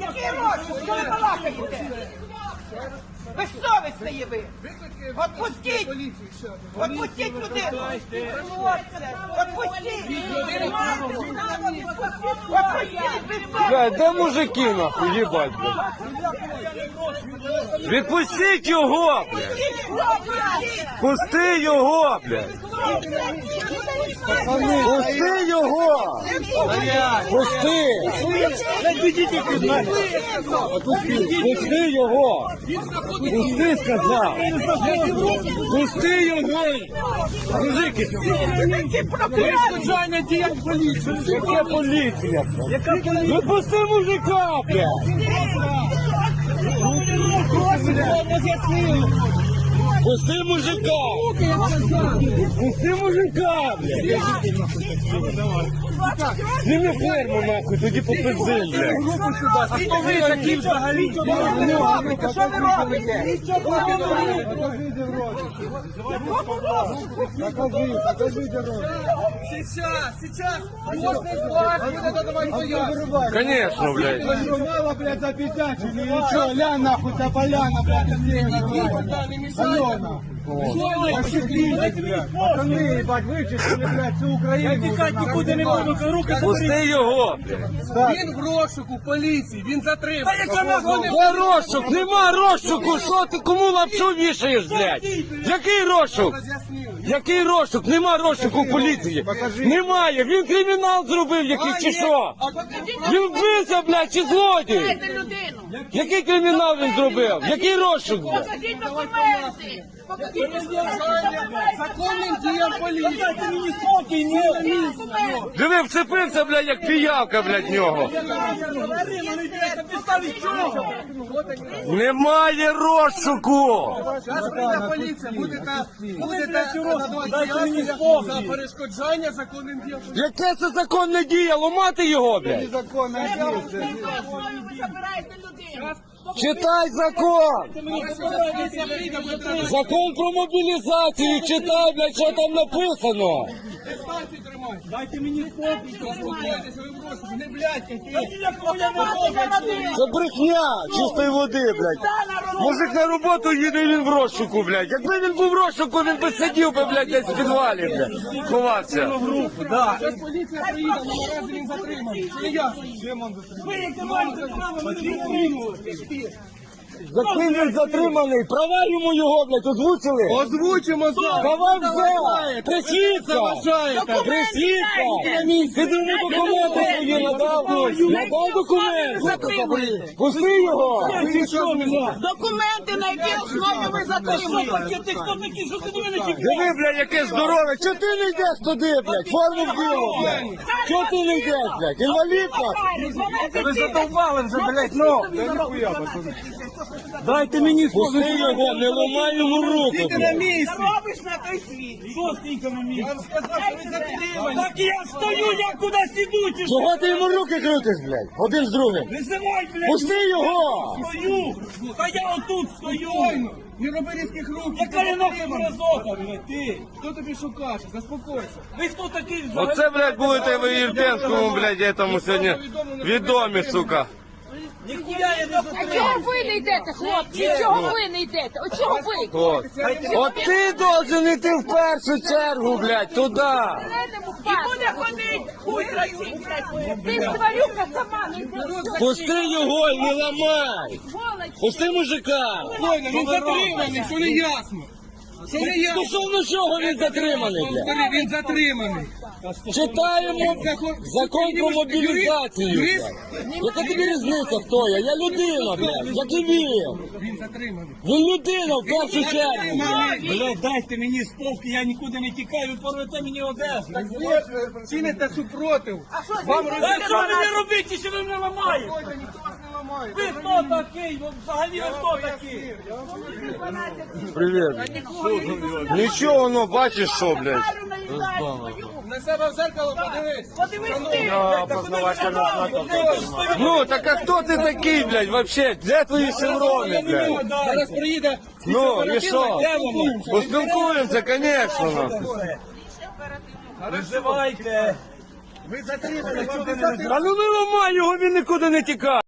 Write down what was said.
Який розшук? Що ви балакаєте? Безсовісне є ви. Отпустіть! Отпустіть людину! Отпустіть! Отпустіть де мужики нахуй, їбать, блядь? Відпустіть його, блядь! Пусти його, блядь! Пусти його! Пусти! Пусти його! Пусти, сказав! Пусти його! Мужики! Діям поліції! Яка поліція? Яка поліція? Випусти мужика, блядь! Пусти мужика! Пусти мужика, блядь! Зніми форму, нахуй, тоді попиздим, блядь! А хто ви такі взагалі? Що ви робите? Що ви робите? Сейчас, сейчас, можно сбивать, будет давать пояснение. Конечно, блядь! Мало, блядь, что? Ля нахуй, та поляна, блядь, вычислили, блядь, всю Украину. тікати нікуди не буду, руки Пусти його, блядь! Він в розшуку поліції, він затриманий. Та яка розшук? Нема розшуку! Що ти кому лапшу вішаєш, блядь? Який розшук? Який розшук? Нема розшуку в поліції. Немає. Він кримінал зробив якийсь чи що? Він вбився, блядь, чи злодій? Який кримінал він зробив? Який розшук. Покажіть документи. Документи. Законним діям поліції. Диви, вцепився, блядь, як піявка, блядь, нього. Немає розшуку. Зараз прийде поліція, будете, надавати за перешкоджання законним діям. Яке це законне дія? Ломати його, блядь? Незаконно действие. Ви забираєте людину. Читай закон! Закон про мобілізацію, читай, блядь, що там написано. Дайте мені спокій. Заспокойтеся, ви в не блядь, які. Це брехня чистої води, блядь. Мужик на роботу їде, він в розшуку, блядь. Якби він був в розшуку, він би сидів би, блядь, десь в підвалі, блядь. Ховався. Зараз поліція приїде, наразі він затриманий. Це ясно. За він затриманий? Права йому його, блядь, озвучили? Озвучимо зараз. Давай вже! Присідка! Заважаєте. Присідка! Ти йому документи свої надав? Надав документи? Пусти його! Документи на якій основі ви затримуєте. Диви, блядь, яке здорове! Чого ти не йдеш туди, блядь? Форму вділо, блядь! Чого ти не йдеш, блядь? Інвалідка? Ви задовбали вже, блядь, ну! Дайте мені Пусти його, не ламай йому руку, Тільки на блядь! місці. Робиш на той світ. Я вам сказав, що ви затримані. Так я стою, я кудись іду, чи Чого ти йому руки крутиш, блядь? Один з другим. Визивай, блядь, Пусти його! стою. Та я отут стою. Не роби різких рук. Яка я нахуй мразота, блядь, ти? Хто тобі шукає? Заспокойся. Ви хто такий взагалі? Оце, блядь, будете ви Ірпенському, блядь, этому сьогодні відомі, сука. Ніхуя я не А затримав. чого ви не йдете, хлопці? Чого ви не йдете? От чого ви? От. От ти должен іти в першу чергу, блядь, туди. Зеленому І буде ходить, хуй блядь. Ти тварюка сама не йдеш. Пусти його і не ламай. Сволоч. Пусти мужика. Він затриманий, що не ясно. Ну чого він затриманий? Повтори, Він затриманий. Читаємо закон про мобілізацію. Яка тобі різниця, хто я? Я людина, блядь, як і він. Він затриманий. Він людина в першу чергу. блядь. Блядь, дайте мені спокій, я нікуди не тікаю, ви порвете мені одежу. Ви е, чините супротив. Вам А розумієте? що мені робити, що ви мене ламаєте? Ви хто такий? Взагалі ви хто такий? Привіт. Нічого, ну бачиш що, блядь. На себе в зеркало подивись. Подивись ти! Ну, так а хто ти такий, блядь, вообще? Де твої шеврони, блядь? Зараз приїде. Ну, і що? Поспілкуємося, звісно. нахуй. Визивайте! Ви не Та ну не ламай його, він нікуди не тікає.